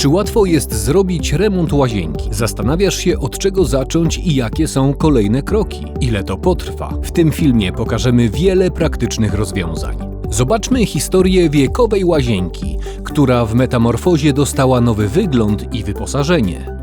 Czy łatwo jest zrobić remont łazienki? Zastanawiasz się od czego zacząć i jakie są kolejne kroki? Ile to potrwa? W tym filmie pokażemy wiele praktycznych rozwiązań. Zobaczmy historię wiekowej łazienki, która w metamorfozie dostała nowy wygląd i wyposażenie.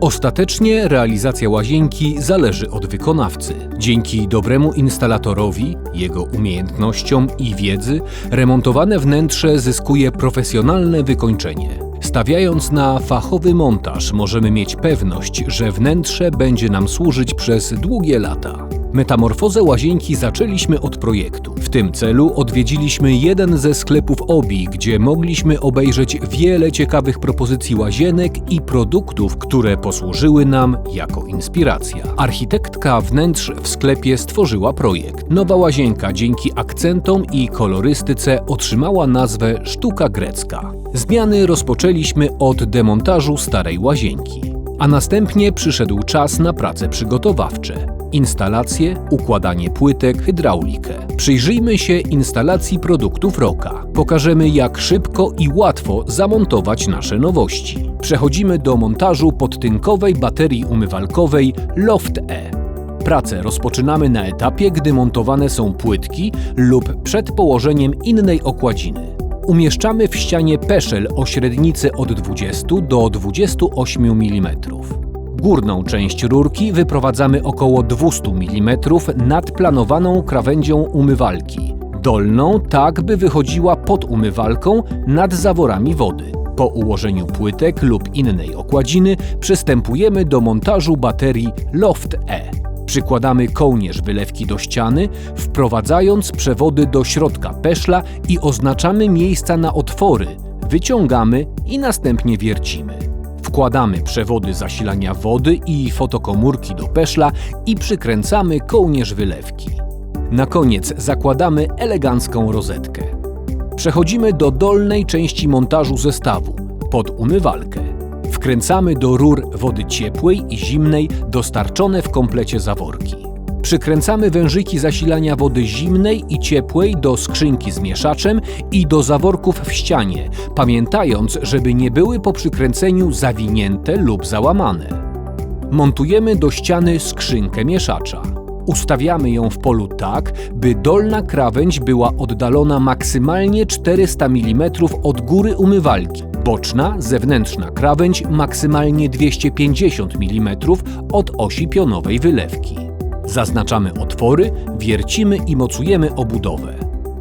Ostatecznie realizacja łazienki zależy od wykonawcy. Dzięki dobremu instalatorowi, jego umiejętnościom i wiedzy, remontowane wnętrze zyskuje profesjonalne wykończenie. Stawiając na fachowy montaż, możemy mieć pewność, że wnętrze będzie nam służyć przez długie lata. Metamorfozę łazienki zaczęliśmy od projektu. W tym celu odwiedziliśmy jeden ze sklepów OBI, gdzie mogliśmy obejrzeć wiele ciekawych propozycji łazienek i produktów, które posłużyły nam jako inspiracja. Architektka wnętrz w sklepie stworzyła projekt. Nowa łazienka dzięki akcentom i kolorystyce otrzymała nazwę Sztuka Grecka. Zmiany rozpoczęliśmy od demontażu starej łazienki, a następnie przyszedł czas na prace przygotowawcze. Instalacje, układanie płytek, hydraulikę. Przyjrzyjmy się instalacji produktów Roka. Pokażemy jak szybko i łatwo zamontować nasze nowości. Przechodzimy do montażu podtynkowej baterii umywalkowej Loft E. Pracę rozpoczynamy na etapie, gdy montowane są płytki lub przed położeniem innej okładziny. Umieszczamy w ścianie peszel o średnicy od 20 do 28 mm. Górną część rurki wyprowadzamy około 200 mm nad planowaną krawędzią umywalki. Dolną tak, by wychodziła pod umywalką nad zaworami wody. Po ułożeniu płytek lub innej okładziny przystępujemy do montażu baterii Loft E. Przykładamy kołnierz wylewki do ściany, wprowadzając przewody do środka peszla i oznaczamy miejsca na otwory, wyciągamy i następnie wiercimy. Wkładamy przewody zasilania wody i fotokomórki do peszla i przykręcamy kołnierz wylewki. Na koniec zakładamy elegancką rozetkę. Przechodzimy do dolnej części montażu zestawu, pod umywalkę. Wkręcamy do rur wody ciepłej i zimnej dostarczone w komplecie zaworki. Przykręcamy wężyki zasilania wody zimnej i ciepłej do skrzynki z mieszaczem i do zaworków w ścianie, pamiętając, żeby nie były po przykręceniu zawinięte lub załamane. Montujemy do ściany skrzynkę mieszacza. Ustawiamy ją w polu tak, by dolna krawędź była oddalona maksymalnie 400 mm od góry umywalki, boczna, zewnętrzna krawędź maksymalnie 250 mm od osi pionowej wylewki. Zaznaczamy otwory, wiercimy i mocujemy obudowę.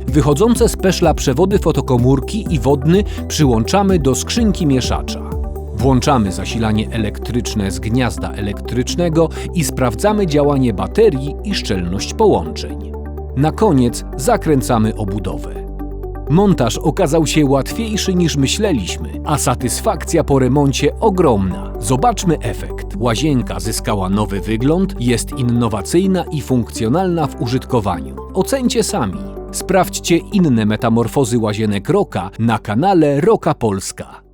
Wychodzące z peszla przewody fotokomórki i wodny przyłączamy do skrzynki mieszacza. Włączamy zasilanie elektryczne z gniazda elektrycznego i sprawdzamy działanie baterii i szczelność połączeń. Na koniec zakręcamy obudowę. Montaż okazał się łatwiejszy niż myśleliśmy, a satysfakcja po remoncie ogromna. Zobaczmy efekt. Łazienka zyskała nowy wygląd, jest innowacyjna i funkcjonalna w użytkowaniu. Ocencie sami. Sprawdźcie inne metamorfozy łazienek Roka na kanale Roka Polska.